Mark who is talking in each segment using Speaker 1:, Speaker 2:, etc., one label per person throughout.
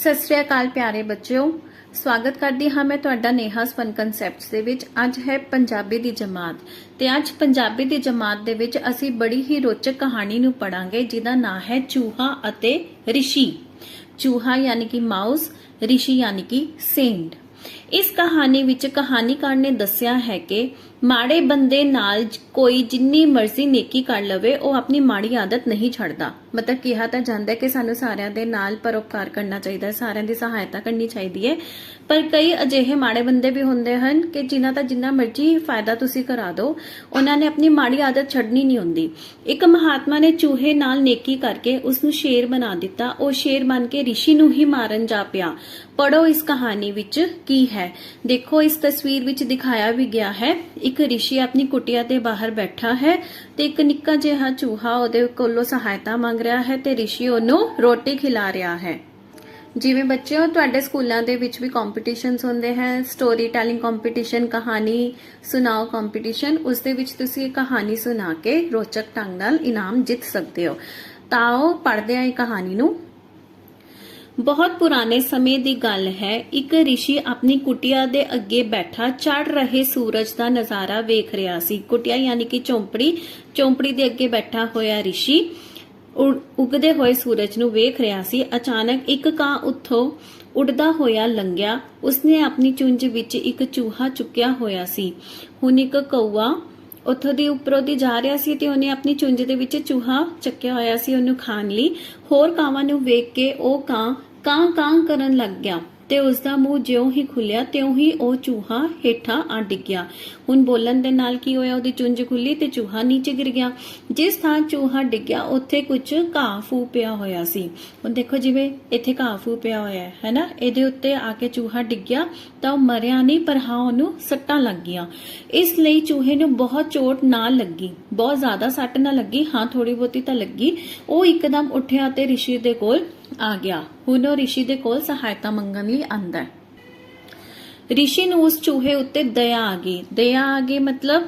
Speaker 1: ਸਤਿ ਸ੍ਰੀ ਅਕਾਲ ਪਿਆਰੇ ਬੱਚਿਓ। ਸਵਾਗਤ ਕਰਦੀ ਹਾਂ ਮੈਂ ਤੁਹਾਡਾ ਨੇਹਾਸ ਫਨ ਕਨਸੈਪਟਸ ਦੇ ਵਿੱਚ। ਅੱਜ ਹੈ ਪੰਜਾਬੀ ਦੀ ਜਮਾਤ। ਤੇ ਅੱਜ ਪੰਜਾਬੀ ਦੀ ਜਮਾਤ ਦੇ ਵਿੱਚ ਅਸੀਂ ਬੜੀ ਹੀ ਰੋਚਕ ਕਹਾਣੀ ਨੂੰ ਪੜਾਂਗੇ ਜਿਹਦਾ ਨਾਮ ਹੈ ਚੂਹਾ ਅਤੇ ਰਿਸ਼ੀ। ਚੂਹਾ ਯਾਨੀ ਕਿ ਮਾਊਸ, ਰਿਸ਼ੀ ਯਾਨੀ ਕਿ ਸੇਂਟ ਇਸ ਕਹਾਣੀ ਵਿੱਚ ਕਹਾਣੀਕਾਰ ਨੇ ਦੱਸਿਆ ਹੈ ਕਿ ਮਾੜੇ ਬੰਦੇ ਨਾਲ ਕੋਈ ਜਿੰਨੀ ਮਰਜ਼ੀ ਨੇਕੀ ਕਰ ਲਵੇ, ਉਹ ਆਪਣੀ ਮਾੜੀ ਆਦਤ ਨਹੀਂ ਛੱਡਦਾ। ਮਤਲਬ ਕਿਹਾ ਤਾਂ ਜਾਂਦਾ ਕਿ ਸਾਨੂੰ ਸਾਰਿਆਂ ਦੇ ਨਾਲ ਪਰਉਪਕਾਰ ਕਰਨਾ ਚਾਹੀਦਾ ਸਾਰਿਆਂ ਦੀ ਸਹਾਇਤਾ ਕਰਨੀ ਚਾਹੀਦੀ ਹੈ। ਪਰ ਕਈ ਅਜਿਹੇ ਮਾੜੇ ਬੰਦੇ ਵੀ ਹੁੰਦੇ ਹਨ ਕਿ ਜਿਨ੍ਹਾਂ ਦਾ ਜਿੰਨਾ ਮਰਜ਼ੀ ਫਾਇਦਾ ਤੁਸੀਂ ਕਰਾ ਦਿਓ, ਉਹਨਾਂ ਨੇ ਆਪਣੀ ਮਾੜੀ ਆਦਤ ਛੱਡਣੀ ਨਹੀਂ ਹੁੰਦੀ। ਇੱਕ ਮਹਾਤਮਾ ਨੇ ਚੂਹੇ ਨਾਲ ਨੇਕੀ ਕਰਕੇ ਉਸ ਨੂੰ ਸ਼ੇਰ ਬਣਾ ਦਿੱਤਾ। ਉਹ ਸ਼ੇਰ ਬਣ ਕੇ ਰਿਸ਼ੀ ਨੂੰ ਹੀ ਮਾਰਨ ਜਾ ਪਿਆ। ਪੜੋ ਇਸ ਕਹਾਣੀ ਵਿੱਚ ਕੀ ਹੈ। ਦੇਖੋ ਇਸ ਤਸਵੀਰ ਵਿੱਚ ਦਿਖਾਇਆ ਵੀ ਗਿਆ ਹੈ ਇੱਕ ਰਿਸ਼ੀ ਆਪਣੀ ਕੁਟਿਆ ਦੇ ਬਾਹਰ ਬੈਠਾ ਹੈ ਤੇ ਇੱਕ ਨਿੱਕਾ ਜਿਹਾ ਚੂਹਾ ਉਹਦੇ ਕੋਲੋਂ ਸਹਾਇਤਾ ਮੰਗ ਰਿਹਾ ਹੈ ਤੇ ਰਿਸ਼ੀ ਉਹਨੂੰ ਰੋਟੀ ਖਿਲਾ ਰਿਹਾ ਹੈ। ਜਿਵੇਂ ਬੱਚਿਓ, ਤੁਹਾਡੇ ਸਕੂਲਾਂ ਦੇ ਵਿੱਚ ਵੀ ਕੰਪੀਟੀਸ਼ਨਸ ਹੁੰਦੇ ਹਨ ਸਟੋਰੀ ਟੈਲਿੰਗ ਕੰਪੀਟੀਸ਼ਨ ਕਹਾਣੀ ਸੁਣਾਓ ਕੰਪੀਟੀਸ਼ਨ ਉਸ ਦੇ ਵਿੱਚ ਤੁਸੀਂ ਇਹ ਕਹਾਣੀ ਸੁਣਾ ਕੇ ਰੋਚਕ ਢੰਗ ਨਾਲ ਇਨਾਮ ਜਿੱਤ ਸਕਦੇ ਹੋ। ਤਾਂ ਉਹ ਪੜ੍ਹਦੇ ਆ ਇਹ ਕਹਾਣੀ ਨੂੰ। ਬਹੁਤ ਪੁਰਾਣੇ ਸਮੇਂ ਦੀ ਗੱਲ ਹੈ। ਇੱਕ ਰਿਸ਼ੀ ਆਪਣੀ ਕੁਟਿਆ ਦੇ ਅੱਗੇ ਬੈਠਾ ਚੜ ਰਹੇ ਸੂਰਜ ਦਾ ਨਜ਼ਾਰਾ ਵੇਖ ਰਿਹਾ ਸੀ। ਕੁਟਿਆ ਯਾਨੀ ਕਿ ਚੌਂਪੜੀ ਚੌਂਪੜੀ ਦੇ ਅੱਗੇ ਬੈਠਾ ਹੋਇਆ ਰਿਸ਼ੀ ਉ- ਉਗਦੇ ਹੋਏ ਸੂਰਜ ਨੂੰ ਵੇਖ ਰਿਹਾ ਸੀ। ਅਚਾਨਕ ਇੱਕ ਕਾਂ ਉੱਥੋਂ ਉੱਡਦਾ ਹੋਇਆ ਲੰਘਿਆ। ਉਸਨੇ ਆਪਣੀ ਚੁੰਝ ਵਿੱਚ ਇੱਕ ਚੂਹਾ ਚੁੱਕਿਆ ਹੋਇਆ ਸੀ। ਹੁਣ ਇੱਕ ਕਊਆ ਉੱਥੋਂ ਦੀ ਉੱਪਰੋਂ ਦੀ ਜਾ ਰਿਹਾ ਸੀ ਤੇ ਉਹਨੇ ਆਪਣੀ ਚੁੰਝ ਦੇ ਵਿੱਚ ਚੂਹਾ ਚੱਕਿਆ ਹੋਇਆ ਸੀ ਉਹਨੂੰ ਖਾਣ ਲਈ। ਹੋਰ ਕਾਵਾਂ ਨੂੰ ਵੇਖ ਕੇ ਉਹ ਕਾਂ ਕਾਂ ਕਾਂ ਕਰਨ ਲੱਗ ਗਿਆ। ਤੇ ਉਸ ਦਾ ਮੂੰਹ ਜਿਉਂ ਹੀ ਖੁੱਲਿਆ, ਤਿਉਂ ਹੀ ਉਹ ਚੂਹਾ ਹੇਠਾਂ ਆ ਡਿੱਗਿਆ ਹੁਣ ਬੋਲਣ ਦੇ ਨਾਲ ਕੀ ਹੋਇਆ? ਉਹਦੀ ਚੁੰਝ ਖੁੱਲੀ ਤੇ ਚੂਹਾ ਨੀਚੇ ਗਿਰ ਗਿਆ। ਜਿਸ ਥਾਂ ਚੂਹਾ ਡਿੱਗਿਆ, ਉੱਥੇ ਕੁਝ ਘਾਹ ਫੂ ਪਿਆ ਹੋਇਆ ਸੀ। ਹੁਣ ਦੇਖੋ ਜਿਵੇਂ ਇੱਥੇ ਘਾਹ ਫੂ ਪਿਆ ਹੋਇਆ ਹੈ ਹੈਨਾ ਇਹਦੇ ਉੱਤੇ ਆ ਕੇ ਚੂਹਾ ਡਿੱਗਿਆ ਤਾਂ ਉਹ ਮਰਿਆ ਨਹੀਂ, ਪਰ ਹਾਂ, ਉਹਨੂੰ ਸੱਟਾਂ ਲੱਗ ਗਈਆਂ। ਇਸ ਲਈ ਚੂਹੇ ਨੂੰ ਬਹੁਤ ਚੋਟ ਨਾ ਲੱਗੀ। ਬਹੁਤ ਜ਼ਿਆਦਾ ਸੱਟ ਨਾ ਲੱਗੀ, ਹਾਂ ਥੋੜੀ ਬਹੁਤੀ ਤਾਂ ਲੱਗੀ। ਉਹ ਇੱਕਦਮ ਉੱਠਿਆ ਤੇ ਰਿਸ਼ੀ ਦੇ ਕੋਲ ਆ ਗਿਆ। ਹੁਣ ਉਹ ਰਿਸ਼ੀ ਦੇ ਕੋਲ ਸਹਾਇਤਾ ਮੰਗਣ ਲਈ ਆਂਦਾ ਹੈ ਰਿਸ਼ੀ ਨੂੰ ਉਸ ਚੂਹੇ ਉੱਤੇ ਦਇਆ ਆ ਗਈ। ਦਇਆ ਆ ਗਈ ਮਤਲਬ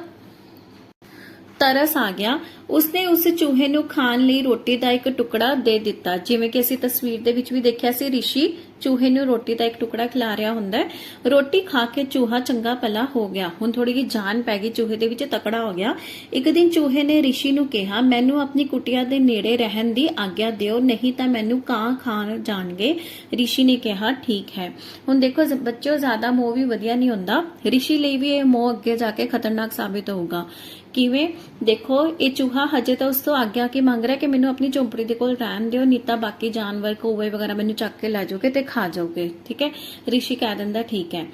Speaker 1: ਤਰਸ ਆ ਗਿਆ। ਉਸਨੇ ਉਸ ਚੂਹੇ ਨੂੰ ਖਾਣ ਲਈ ਰੋਟੀ ਦਾ ਇੱਕ ਟੁਕੜਾ ਦੇ ਦਿੱਤਾ। ਜਿਵੇਂ ਕਿ ਅਸੀਂ ਤਸਵੀਰ ਦੇ ਵਿੱਚ ਵੀ ਦੇਖਿਆ ਸੀ, ਰਿਸ਼ੀ ਚੂਹੇ ਨੂੰ ਰੋਟੀ ਦਾ ਇੱਕ ਟੁਕੜਾ ਖਿਲਾ ਰਿਹਾ ਹੁੰਦਾ ਹੈ। ਰੋਟੀ ਖਾ ਕੇ ਚੂਹਾ ਚੰਗਾ ਭਲਾ ਹੋ ਗਿਆ। ਹੁਣ ਥੋੜੀ ਜਿਹੀ ਜਾਨ ਪੈ ਗਈ, ਚੂਹੇ ਦੇ ਵਿੱਚ ਤਕੜਾ ਹੋ ਗਿਆ। ਇੱਕ ਦਿਨ ਚੂਹੇ ਨੇ ਰਿਸ਼ੀ ਨੂੰ ਕਿਹਾ, ਮੈਨੂੰ ਆਪਣੀ ਕੁਟਿਆ ਦੇ ਨੇੜੇ ਰਹਿਣ ਦੀ ਆਗਿਆ ਦਿਓ, ਨਹੀਂ ਤਾਂ ਮੈਨੂੰ ਕਾਂ ਖਾਣ ਜਾਣਗੇ। ਰਿਸ਼ੀ ਨੇ ਕਿਹਾ, ਠੀਕ ਹੈ। ਹੁਣ ਦੇਖੋ, ਜ਼- ਬੱਚਿਓ, ਜ਼ਿਆਦਾ ਮੋਹ ਵੀ ਵਧੀਆ ਨਹੀਂ ਹੁੰਦਾ। ਰਿਸ਼ੀ ਲਈ ਵੀ ਇਹ ਮੋਹ ਅੱਗੇ ਜਾ ਕੇ ਖਤਰਨਾਕ ਸਾਬਿਤ ਹੋਊਗਾ। ਕਿਵੇਂ? ਦੇਖੋ, ਇਹ ਚੂਹਾ ਹਜੇ ਤਾਂ ਉਸ ਤੋਂ ਆਗਿਆ ਕੀ ਮੰਗ ਰਿਹਾ ਕਿ ਮੈਨੂੰ ਆਪਣੀ ਝੋਂਪੜੀ ਦੇ ਕੋਲ ਰਹਿਣ ਦਿਓ, ਨਹੀਂ ਤਾਂ ਬਾਕੀ ਜਾਨਵਰ, ਕੋਵੇ ਵਗੈਰਾ ਮੈਨੂੰ ਚੱਕ ਕੇ ਲੈ ਜਾਓਗੇ ਤੇ ਖਾ ਜਾਓਗੇ, ਠੀਕ ਹੈ? ਰਿਸ਼ੀ ਕਹਿ ਦਿੰਦਾ, ਠੀਕ ਹੈ।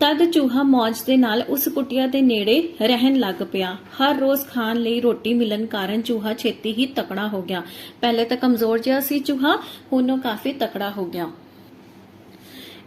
Speaker 1: ਤਦ ਚੂਹਾ ਮੌਜ ਦੇ ਨਾਲ ਉਸ ਕੁਟਿਆ ਦੇ ਨੇੜੇ ਰਹਿਣ ਲੱਗ ਪਿਆ। ਹਰ ਰੋਜ਼ ਖਾਣ ਲਈ ਰੋਟੀ ਮਿਲਣ ਕਾਰਨ ਚੂਹਾ ਛੇਤੀ ਹੀ ਤਕੜਾ ਹੋ ਗਿਆ। ਪਹਿਲੇ ਤਾਂ ਕਮਜ਼ੋਰ ਜਿਹਾ ਸੀ ਚੂਹਾ, ਹੁਣ ਉਹ ਕਾਫੀ ਤਕੜਾ ਹੋ ਗਿਆ।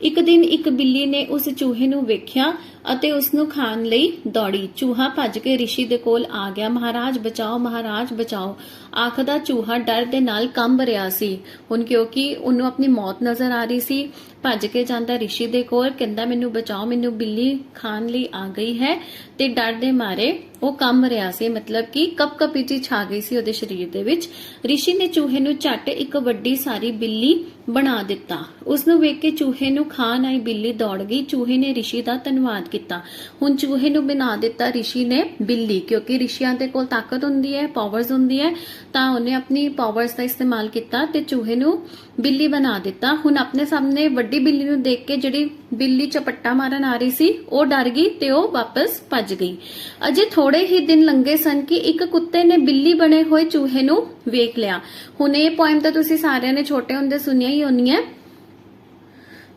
Speaker 1: ਇੱਕ ਦਿਨ ਇੱਕ ਬਿੱਲੀ ਨੇ ਉਸ ਚੂਹੇ ਨੂੰ ਵੇਖਿਆ ਅਤੇ ਉਸ ਨੂੰ ਖਾਣ ਲਈ ਦੌੜੀ। ਚੂਹਾ ਭੱਜ ਕੇ ਰਿਸ਼ੀ ਦੇ ਕੋਲ ਆ ਗਿਆ। ਮਹਾਰਾਜ, ਬਚਾਓ ਮਹਾਰਾਜ, ਬਚਾਓ। ਆਖਦਾ ਚੂਹਾ ਡਰ ਦੇ ਨਾਲ ਕੰਬ ਰਿਹਾ ਸੀ। ਹੁਣ ਕਿਉਂਕਿ ਉਹਨੂੰ ਆਪਣੀ ਮੌਤ ਨਜ਼ਰ ਆ ਰਹੀ ਸੀ, ਭੱਜ ਕੇ ਜਾਂਦਾ ਰਿਸ਼ੀ ਦੇ ਕੋਲ, ਕਹਿੰਦਾ ਮੈਨੂੰ ਬਚਾਓ, ਮੈਨੂੰ ਬਿੱਲੀ ਖਾਣ ਲਈ ਆ ਗਈ ਹੈ। ਤੇ ਡਰ ਦੇ ਮਾਰੇ ਉਹ ਕੰਬ ਰਿਹਾ ਸੀ, ਮਤਲਬ ਕਿ ਕਪਕਪੀ ਜੀ ਛਾ ਗਈ ਸੀ ਉਹਦੇ ਸਰੀਰ ਦੇ ਵਿੱਚ। ਰਿਸ਼ੀ ਨੇ ਚੂਹੇ ਨੂੰ ਝੱਟ ਇੱਕ ਵੱਡੀ ਸਾਰੀ ਬਿੱਲੀ ਬਣਾ ਦਿੱਤਾ। ਉਸ ਨੂੰ ਵੇਖ ਕੇ ਚੂਹੇ ਨੂੰ ਖਾਣ ਆਈ ਬਿੱਲੀ ਦੌੜ ਗਈ। ਚੂਹੇ ਨੇ ਰਿਸ਼ੀ ਦਾ ਧੰਨਵਾਦ ਕੀਤਾ। ਹੁਣ ਚੂਹੇ ਨੂੰ ਬਣਾ ਦਿੱਤਾ ਰਿਸ਼ੀ ਨੇ ਬਿੱਲੀ, ਕਿਉਂਕਿ ਰਿਸ਼ੀਆਂ ਦੇ ਕੋਲ ਤਾਕਤ ਹੁੰਦੀ ਹੈ ਪਾਵਰਸ ਹੁੰਦੀ ਹੈ, ਤਾਂ ਉਹਨੇ ਆਪਣੀ ਪਾਵਰਸ ਦਾ ਇਸਤੇਮਾਲ ਕੀਤਾ ਤੇ ਚੂਹੇ ਨੂੰ ਬਿੱਲੀ ਬਣਾ ਦਿੱਤਾ। ਹੁਣ ਆਪਣੇ ਸਾਹਮਣੇ ਵੱਡੀ ਬਿੱਲੀ ਨੂੰ ਦੇਖ ਕੇ ਜਿਹੜੀ ਬਿੱਲੀ ਚਪੱਟਾ ਮਾਰਨ ਆ ਰਹੀ ਸੀ, ਉਹ ਡਰ ਗਈ ਤੇ ਉਹ ਵਾਪਸ ਭੱਜ ਗਈ। ਅਜੇ ਥੋੜੇ ਹੀ ਦਿਨ ਲੰਘੇ ਸਨ ਕਿ ਇੱਕ ਕੁੱਤੇ ਨੇ ਬਿੱਲੀ ਬਣੇ ਹੋਏ ਚੂਹੇ ਨੂੰ ਵੇਖ ਲਿਆ। ਹੁਣ ਇਹ ਪੋਇਮ ਤਾਂ ਤੁਸੀਂ ਸਾਰਿਆਂ ਨੇ ਛੋਟੇ ਹੁੰਦੇ ਸੁਣਿਆ ਹੀ ਹੋਣੀ ਹੈ।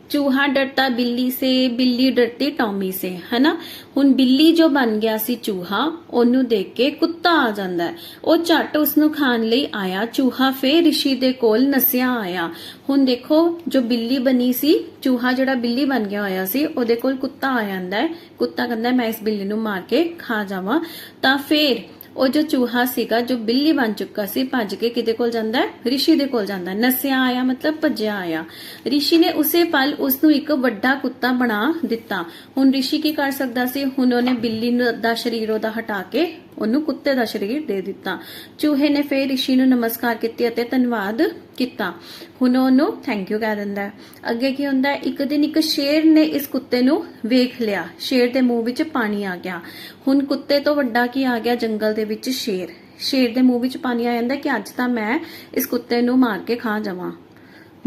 Speaker 1: ਚੂਹਾ ਡਰਤਾ ਬਿੱਲੀ ਸੇ ਬਿੱਲੀ ਡਰਤੀ ਟੌਮੀ ਸੇ ਹਨਾ ਹੁਣ ਬਿੱਲੀ ਜੋ ਬਣ ਗਿਆ ਸੀ ਚੂਹਾ ਉਹਨੂੰ ਦੇਖ ਕੇ ਕੁੱਤਾ ਆ ਜਾਂਦਾ ਹੈ ਉਹ ਝੱਟ ਉਸ ਨੂੰ ਖਾਣ ਲਈ ਆਇਆ ਚੂਹਾ ਫੇਰ ਰਿਸ਼ੀ ਦੇ ਕੋਲ ਨਸਿਆ ਆਇਆ ਹੁਣ ਦੇਖੋ ਜੋ ਬਿੱਲੀ ਬਣੀ ਸੀ ਚੂਹਾ ਜਿਹੜਾ ਬਿੱਲੀ ਬਣ ਗਿਆ ਹੋਇਆ ਸੀ ਉਹਦੇ ਕੋਲ ਕੁੱਤਾ ਆ ਜਾਂਦਾ ਹੈ ਕੁੱਤਾ ਕਹਿੰਦਾ ਮੈਂ ਇਸ ਬਿੱਲੀ ਨੂੰ ਮਾਰ ਕੇ ਖਾ ਜਾਵਾਂ ਤਾਂ ਫੇਰ ਉਹ ਜੋ ਚੂਹਾ ਸੀਗਾ, ਜੋ ਬਿੱਲੀ ਬਣ ਚੁੱਕਾ ਸੀ, ਭੱਜ ਕੇ ਕਿਹਦੇ ਕੋਲ ਜਾਂਦਾ ਹੈ? ਰਿਸ਼ੀ ਦੇ ਕੋਲ ਜਾਂਦਾ ਹੈ। ਨਸਿਆ ਆਇਆ, ਮਤਲਬ ਭੱਜਿਆ ਆਇਆ। ਰਿਸ਼ੀ ਨੇ ਉਸੇ ਪਲ ਉਸ ਨੂੰ ਇੱਕ ਵੱਡਾ ਕੁੱਤਾ ਬਣਾ ਦਿੱਤਾ। ਹੁਣ ਰਿਸ਼ੀ ਕੀ ਕਰ ਸਕਦਾ ਸੀ? ਹੁਣ ਉਹਨੇ ਬਿੱਲੀ ਨੂੰ, ਦਾ ਸਰੀਰ ਉਹਦਾ ਹਟਾ ਕੇ ਉਹਨੂੰ ਕੁੱਤੇ ਦਾ ਸਰੀਰ ਦੇ ਦਿੱਤਾ। ਚੂਹੇ ਨੇ ਫੇਰ ਰਿਸ਼ੀ ਨੂੰ ਨਮਸਕਾਰ ਕੀਤੀ ਅਤੇ ਧੰਨਵਾਦ ਕੀਤਾ। ਹੁਣ ਉਹਨੂੰ ਥੈਂਕ ਯੂ ਕਹਿ ਦਿੰਦਾ ਹੈ। ਅੱਗੇ ਕੀ ਹੁੰਦਾ ਇੱਕ ਦਿਨ ਇੱਕ ਸ਼ੇਰ ਨੇ ਇਸ ਕੁੱਤੇ ਨੂੰ ਵੇਖ ਲਿਆ। ਸ਼ੇਰ ਦੇ ਮੂੰਹ ਵਿੱਚ ਪਾਣੀ ਆ ਗਿਆ। ਹੁਣ ਕੁੱਤੇ ਤੋਂ ਵੱਡਾ ਕੀ ਆ ਗਿਆ? ਜੰਗਲ ਦੇ ਵਿੱਚ ਸ਼ੇਰ। ਸ਼ੇਰ ਦੇ ਮੂੰਹ ਵਿੱਚ ਪਾਣੀ ਆ ਜਾਂਦਾ ਕਿ ਅੱਜ ਤਾਂ ਮੈਂ ਇਸ ਕੁੱਤੇ ਨੂੰ ਮਾਰ ਕੇ ਖਾ ਜਾਵਾਂ।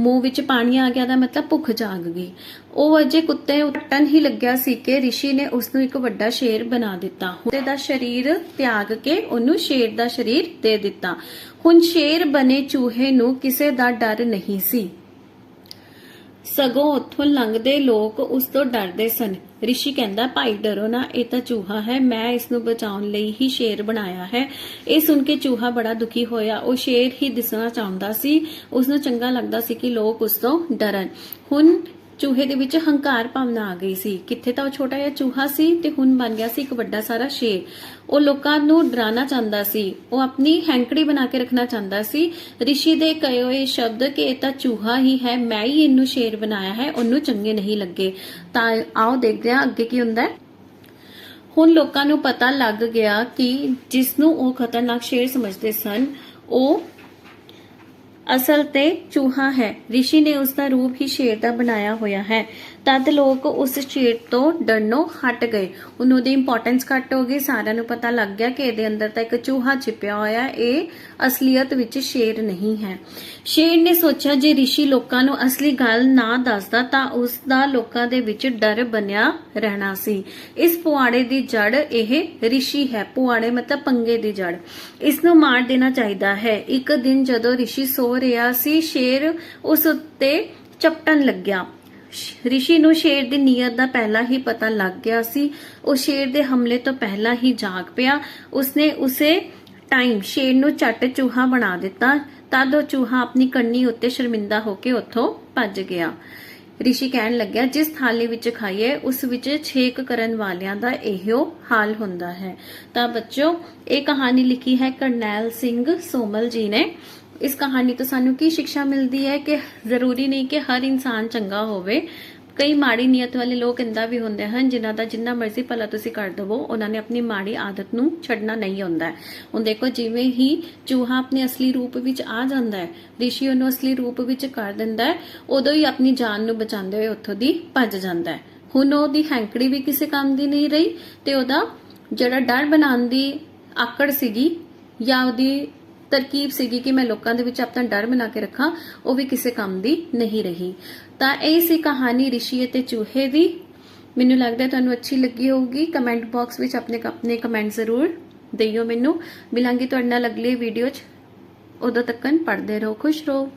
Speaker 1: ਮੂੰਹ ਵਿੱਚ ਪਾਣੀ ਆ ਗਿਆ ਦਾ ਮਤਲਬ ਭੁੱਖ ਜਾਗ ਗਈ। ਉਹ ਅਜੇ ਕੁੱਤੇ ਉੱਟਣ ਹੀ ਲੱਗਿਆ ਸੀ ਕਿ ਰਿਸ਼ੀ ਨੇ ਉਸ ਨੂੰ ਇੱਕ ਵੱਡਾ ਸ਼ੇਰ ਬਣਾ ਦਿੱਤਾ। ਕੁੱਤੇ ਦਾ ਸਰੀਰ ਤਿਆਗ ਕੇ ਉਹਨੂੰ ਸ਼ੇਰ ਦਾ ਸਰੀਰ ਦੇ ਦਿੱਤਾ। ਹੁਣ ਸ਼ੇਰ ਬਣੇ ਚੂਹੇ ਨੂੰ ਕਿਸੇ ਦਾ ਡਰ ਨਹੀਂ ਸੀ। ਸਗੋਂ ਉੱਥੋਂ ਲੰਘਦੇ ਲੋਕ ਉਸ ਤੋਂ ਡਰਦੇ ਸਨ। ਰਿਸ਼ੀ ਕਹਿੰਦਾ, ਭਾਈ ਡਰੋ ਨਾ, ਇਹ ਤਾਂ ਚੂਹਾ ਹੈ। ਮੈਂ ਇਸ ਨੂੰ ਬਚਾਉਣ ਲਈ ਹੀ ਸ਼ੇਰ ਬਣਾਇਆ ਹੈ। ਇਹ ਸੁਣ ਕੇ ਚੂਹਾ ਬੜਾ ਦੁਖੀ ਹੋਇਆ। ਉਹ ਸ਼ੇਰ ਹੀ ਦਿਸਣਾ ਚਾਹੁੰਦਾ ਸੀ। ਉਸ ਨੂੰ ਚੰਗਾ ਲੱਗਦਾ ਸੀ ਕਿ ਲੋਕ ਉਸ ਤੋਂ ਡਰਨ। ਹੁਣ ਚੂਹੇ ਦੇ ਵਿੱਚ ਹੰਕਾਰ ਭਾਵਨਾ ਆ ਗਈ ਸੀ। ਕਿੱਥੇ ਤਾਂ ਉਹ ਛੋਟਾ ਜਿਹਾ ਚੂਹਾ ਸੀ ਤੇ ਹੁਣ ਬਣ ਗਿਆ ਸੀ ਇੱਕ ਵੱਡਾ ਸਾਰਾ ਸ਼ੇਰ। ਉਹ ਲੋਕਾਂ ਨੂੰ ਡਰਾਉਣਾ ਚਾਹੁੰਦਾ ਸੀ। ਉਹ ਆਪਣੀ ਹੈਂਕੜੀ ਬਣਾ ਕੇ ਰੱਖਣਾ ਚਾਹੁੰਦਾ ਸੀ। ਰਿਸ਼ੀ ਦੇ ਕਹੇ ਹੋਏ ਸ਼ਬਦ ਕਿ ਇਹ ਤਾਂ ਚੂਹਾ ਹੀ ਹੈ, ਮੈਂ ਹੀ ਇਹਨੂੰ ਸ਼ੇਰ ਬਣਾਇਆ ਹੈ, ਉਹਨੂੰ ਚੰਗੇ ਨਹੀਂ ਲੱਗੇ। ਤਾਂ ਆਓ ਦੇਖਦੇ ਹਾਂ ਅੱਗੇ ਕੀ ਹੁੰਦਾ ਹੈ। ਹੁਣ ਲੋਕਾਂ ਨੂੰ ਪਤਾ ਲੱਗ ਗਿਆ ਕਿ ਜਿਸ ਨੂੰ ਉਹ ਖਤਰਨਾਕ ਸ਼ੇਰ ਸਮਝਦੇ ਸਨ, ਉਹ ਅਸਲ ਤੇ ਚੂਹਾ ਹੈ। ਰਿਸ਼ੀ ਨੇ ਉਸ ਦਾ ਰੂਪ ਹੀ ਸ਼ੇਰ ਦਾ ਬਣਾਇਆ ਹੋਇਆ ਹੈ। ਤਦ ਲੋਕ ਉਸ ਸ਼ੇਰ ਤੋਂ ਡਰਨੋਂ ਹਟ ਗਏ। ਉਹਨੂੰ ਦੀ ਇੰਪੋਰਟੈਂਸ ਘੱਟ ਹੋ ਗਈ। ਸਾਰਿਆਂ ਨੂੰ ਪਤਾ ਲੱਗ ਗਿਆ ਕਿ ਇਹਦੇ ਅੰਦਰ ਤਾਂ ਇੱਕ ਚੂਹਾ ਛਿਪਿਆ ਹੋਇਆ। ਇਹ ਅਸਲੀਅਤ ਵਿੱਚ ਸ਼ੇਰ ਨਹੀਂ ਹੈ। ਸ਼ੇਰ ਨੇ ਸੋਚਿਆ, ਜੇ ਰਿਸ਼ੀ ਲੋਕਾਂ ਨੂੰ ਅਸਲੀ ਗੱਲ ਨਾ ਦੱਸਦਾ, ਤਾਂ ਉਸ ਦਾ ਲੋਕਾਂ ਦੇ ਵਿੱਚ ਡਰ ਬਣਿਆ ਰਹਿਣਾ ਸੀ। ਇਸ ਪੁਆੜੇ ਦੀ ਜੜ ਇਹ ਰਿਸ਼ੀ ਹੈ। ਪੁਆੜੇ ਮਤਲਬ ਪੰਗੇ ਦੀ ਜੜ ਇਸ ਨੂੰ ਮਾਰ ਦੇਣਾ ਚਾਹੀਦਾ ਹੈ। ਇੱਕ ਦਿਨ ਜਦੋਂ ਰਿਸ਼ੀ ਸੋ ਰਿਹਾ ਸੀ, ਸ਼ੇਰ ਉਸ ਉੱਤੇ ਚਪਟਣ ਲੱਗਿਆ। ਰਿਸ਼ੀ ਨੂੰ ਸ਼ੇਰ ਦੀ ਨੀਅਤ ਦਾ ਪਹਿਲਾਂ ਹੀ ਪਤਾ ਲੱਗ ਗਿਆ ਸੀ। ਉਹ ਸ਼ੇਰ ਦੇ ਹਮਲੇ ਤੋਂ ਪਹਿਲਾਂ ਹੀ ਜਾਗ ਪਿਆ। ਉਸਨੇ ਉਸੇ ਟਾਈਮ ਸ਼ੇਰ ਨੂੰ ਚੱਟ ਚੂਹਾ ਬਣਾ ਦਿੱਤਾ। ਤਦ ਉਹ ਚੂਹਾ ਆਪਣੀ ਕੰਨੀ ਉੱਤੇ ਸ਼ਰਮਿੰਦਾ ਹੋ ਕੇ ਉੱਥੋਂ ਭੱਜ ਗਿਆ। ਰਿਸ਼ੀ ਕਹਿਣ ਲੱਗਿਆ, ਜਿਸ ਥਾਲੀ ਵਿੱਚ ਖਾਈਏ, ਉਸ ਵਿੱਚ ਛੇਕ ਕਰਨ ਵਾਲਿਆਂ ਦਾ ਇਹੋ ਹਾਲ ਹੁੰਦਾ ਹੈ। ਤਾਂ ਬੱਚੋ, ਇਹ ਕਹਾਣੀ ਲਿਖੀ ਹੈ ਕਰਨੈਲ ਸਿੰਘ ਸੋਮਲ ਜੀ ਨੇ। ਇਸ ਕਹਾਣੀ ਤੋਂ ਸਾਨੂੰ ਕੀ ਸਿੱਖਿਆ ਮਿਲਦੀ ਹੈ ਕਿ ਜ਼ਰੂਰੀ ਨਹੀਂ ਕਿ ਹਰ ਇਨਸਾਨ ਚੰਗਾ ਹੋਵੇ। ਕਈ ਮਾੜੀ ਨੀਅਤ ਵਾਲੇ ਲੋਕ ਇੰਦਾ ਵੀ ਹੁੰਦੇ ਹਨ, ਜਿਨ੍ਹਾਂ ਦਾ ਜਿੰਨਾ ਮਰਜ਼ੀ ਭਲਾ ਤੁਸੀਂ ਕਰ ਦਵੋ, ਉਹਨਾਂ ਨੇ ਆਪਣੀ ਮਾੜੀ ਆਦਤ ਨੂੰ ਛੱਡਣਾ ਨਹੀਂ ਹੁੰਦਾ ਹੁਣ ਦੇਖੋ, ਜਿਵੇਂ ਹੀ ਚੂਹਾ ਆਪਣੇ ਅਸਲੀ ਰੂਪ ਵਿੱਚ ਆ ਜਾਂਦਾ ਹੈ, ਰਿਸ਼ੀ ਉਹਨੂੰ ਅਸਲੀ ਰੂਪ ਵਿੱਚ ਕਰ ਦਿੰਦਾ ਹੈ, ਉਦੋਂ ਹੀ ਆਪਣੀ ਜਾਨ ਨੂੰ ਬਚਾਉਂਦੇ ਹੋਏ ਉੱਥੋਂ ਦੀ ਭੱਜ ਜਾਂਦਾ ਹੈ। ਹੁਣ ਉਹਦੀ ਹੈਂਕੜੀ ਵੀ ਕਿਸੇ ਕੰਮ ਦੀ ਨਹੀਂ ਰਹੀ ਤੇ ਉਹਦਾ ਜਿਹੜਾ ਡਰ ਬਣਾਉਣ ਦੀ ਆਕੜ ਸੀਗੀ ਜਾਂ ਉਹਦੀ ਤਰਕੀਬ ਸੀਗੀ ਕਿ ਮੈਂ ਲੋਕਾਂ ਦੇ ਵਿੱਚ ਆਪਣਾ ਡਰ ਬਣਾ ਕੇ ਰੱਖਾਂ, ਉਹ ਵੀ ਕਿਸੇ ਕੰਮ ਦੀ ਨਹੀਂ ਰਹੀ। ਤਾਂ ਇਹ ਸੀ ਕਹਾਣੀ ਰਿਸ਼ੀ ਅਤੇ ਚੂਹੇ ਦੀ। ਮੈਨੂੰ ਲੱਗਦਾ ਤੁਹਾਨੂੰ ਅੱਛੀ ਲੱਗੀ ਹੋਊਗੀ। ਕਮੈਂਟ ਬਾਕਸ ਵਿੱਚ ਆਪਣੇ ਆਪਣੇ ਕਮੈਂਟ ਜ਼ਰੂਰ ਦਈਓ ਮੈਨੂੰ। ਮਿਲਾਂਗੀ ਤੁਹਾਡੇ ਨਾਲ ਅਗਲੇ ਵੀਡੀਓ 'ਚ। ਉਦੋਂ ਤੱਕਨ ਪੜ੍ਹਦੇ ਰਹੋ, ਖੁਸ਼ ਰਹੋ।